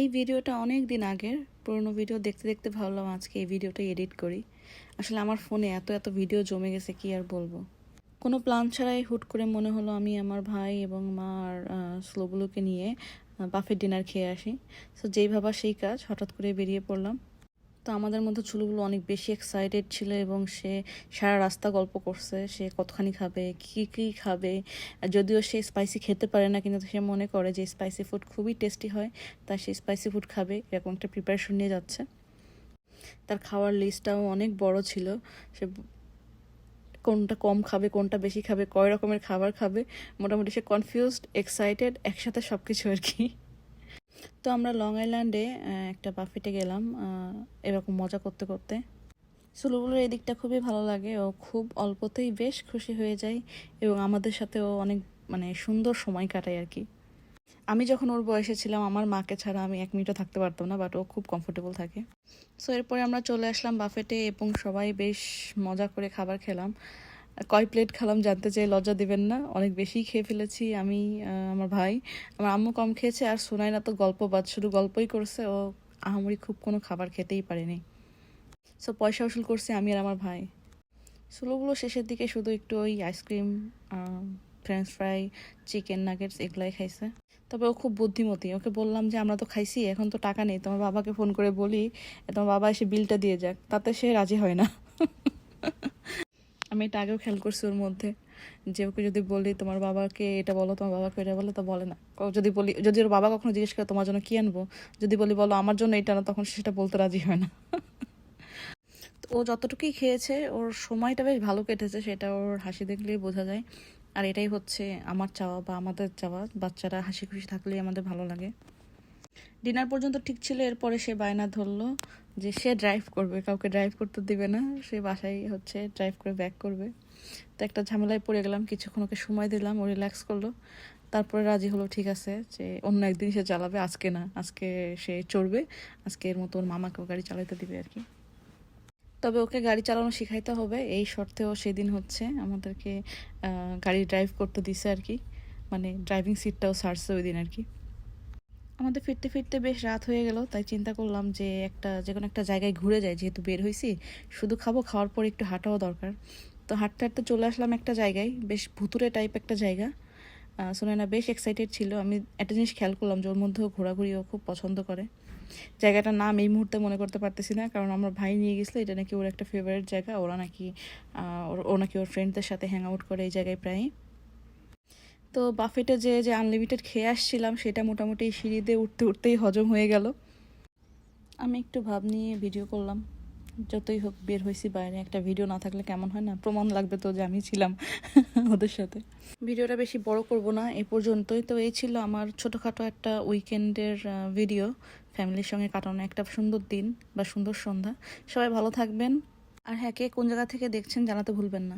এই ভিডিওটা অনেক দিন আগের। পুরনো ভিডিও দেখতে দেখতে ভাবলাম আজকে এই ভিডিওটা এডিট করি। আসলে আমার ফোনে এত এত ভিডিও জমে গেছে, কি আর বলব? কোনো প্ল্যান ছাড়াই হুট করে মনে হলো আমি আমার ভাই এবং মা আর স্লোগুলোকে নিয়ে বাফের ডিনার খেয়ে আসি। সো যেই ভাবা সেই কাজ, হঠাৎ করে বেরিয়ে পড়লাম। তো আমাদের মধ্যে চুলগুলো অনেক বেশি এক্সাইটেড ছিল এবং সে সারা রাস্তা গল্প করছে, সে কতখানি খাবে, কী কী খাবে। যদিও সে স্পাইসি খেতে পারে না, কিন্তু সে মনে করে যে স্পাইসি ফুড খুবই টেস্টি হয়, তাই সে স্পাইসি ফুড খাবে, এরকম একটা প্রিপারেশন নিয়ে যাচ্ছে। তার খাওয়ার লিস্টটাও অনেক বড় ছিল, সে কোনটা কম খাবে, কোনটা বেশি খাবে, কয় রকমের খাবার খাবে, মোটামুটি সে কনফিউজড এক্সাইটেড একসাথে সব কিছু আর কি। তো আমরা লং আইল্যান্ডে একটা বাফেটে গেলাম এরকম মজা করতে করতে। সুলুগুলোর এই দিকটা খুবই ভালো লাগে। ও খুব অল্পতেই বেশ খুশি হয়ে যায় এবং আমাদের সাথেও অনেক মানে সুন্দর সময় কাটায় আর কি। আমি যখন ওর বয়সে ছিলাম, আমার মাকে ছাড়া আমি এক মিনিটও থাকতে পারতাম না বাট ও খুব কমফোর্টেবল থাকে। সো এরপরে আমরা চলে আসলাম বাফেটে এবং সবাই বেশ মজা করে খাবার খেলাম। কয় প্লেট খেলাম জানতে চাই, লজ্জা দিবেন না। অনেক বেশি খেয়ে ফেলেছি আমি আমার ভাই। আমার আম্মু কম খেয়েছে আর শোনাই না তো গল্প বাদ, শুধু গল্পই করছে। ও আহামরি খুব কোনো খাবার খেতেই পারেনি। সো পয়সা উসুল করছে আমি আর আমার ভাই। সুলোগুলো শেষের দিকে শুধু একটু ওই ice cream French fry chicken nuggets এগুলাই খাইছে। তবে ও খুব বুদ্ধিমতী। ওকে বললাম যে, আমরা তো খাইছি, এখন তো টাকা নেই। তোমার বাবাকে ফোন করে বলি, তোমার বাবা এসে বিলটা দিয়ে যাক। তাতে সে রাজি হয় না। আমি এটা আগেও খেয়াল করছি ওর মধ্যে। যে ওকে যদি বলি, তোমার বাবাকে এটা বলো, তোমার বাবাকে এটা বলো, তো বলে না। যদি বলি, যদি ওর বাবা কখনো জিজ্ঞেস করে, তোমার জন্য কি আনব? যদি বলি, বলো, আমার জন্য এটা না তখন সেটা বলতে রাজি হয় না। ও যতটুকুই খেয়েছে, ওর সময়টা বেশ ভালো কেটেছে, সেটা ওর হাসি দেখলেই বোঝা যায়। আর এটাই হচ্ছে আমার চাওয়া বা আমাদের চাওয়া। বাচ্চারা হাসি খুশি থাকলেই আমাদের ভালো লাগে। ডিনার পর্যন্ত ঠিক ছিল, এরপরে সে বায়না ধরলো। যে সে ড্রাইভ করবে, কাউকে ড্রাইভ করতে দিবে না, সে বাসায় হচ্ছে ড্রাইভ করে ব্যাক করবে। তো একটা ঝামেলায় পড়ে গেলাম, কিছুক্ষণ ওকে সময় দিলাম, ও রিল্যাক্স করল। তারপরে রাজি হলো, ঠিক আছে, যে অন্য একদিন সে চালাবে, আজকে না, আজকে সে চড়বে, আজকে এর মতো ওর মামাকেও গাড়ি চালাতে দিবে আর কি। তবে ওকে গাড়ি চালানো শিখাইতে হবে, এই শর্তেও সেদিন হচ্ছে আমাদেরকে গাড়ি ড্রাইভ করতে দিছে আর কি। মানে ড্রাইভিং সিটটাও সারছে ওই দিন আর কি। আমাদের ফিরতে ফিরতে বেশ রাত হয়ে গেল, তাই চিন্তা করলাম যে একটা, যে কোনো একটা জায়গায় ঘুরে যাই, যেহেতু বের হয়েছি শুধু খাব, খাওয়ার পর একটু হাঁটাও দরকার। তো হাঁটতে হাঁটতে চলে আসলাম একটা জায়গায়, বেশ ভুতুরে টাইপ একটা জায়গা। সোনাইনা বেশ এক্সাইটেড ছিল। আমি একটা জিনিস খেয়াল করলাম যে ওর মধ্যেও ঘোরাঘুরিও খুব পছন্দ করে। জায়গাটার নাম এই মুহূর্তে মনে করতে পারতেছি না, কারণ আমার ভাই নিয়ে গেছিল, এটা নাকি ওর একটা ফেভারিট জায়গা। ওরা নাকি ও নাকি ওর ফ্রেন্ডদের সাথে হ্যাং আউট করে এই জায়গায় প্রায় তো বাফেটে যে যে আনলিমিটেড খেয়ে আসছিলাম, সেটা মোটামুটি সিঁড়িতে উঠতে উঠতেই হজম হয়ে গেল। আমি একটু ভাব নিয়ে ভিডিও করলাম। যতই হোক বের হয়েছি বাইরে, একটা ভিডিও না থাকলে কেমন হয় না? প্রমাণ লাগবে তো যে আমি ছিলাম ওদের সাথে। ভিডিওটা বেশি বড় করব না, এ পর্যন্তই। তো এই ছিল আমার ছোটোখাটো একটা উইকেন্ডের ভিডিও ফ্যামিলির সঙ্গে কাটানো একটা সুন্দর দিন বা সুন্দর সন্ধ্যা। সবাই ভালো থাকবেন। আর হ্যাঁ কে কোন জায়গা থেকে দেখছেন জানাতে ভুলবেন না।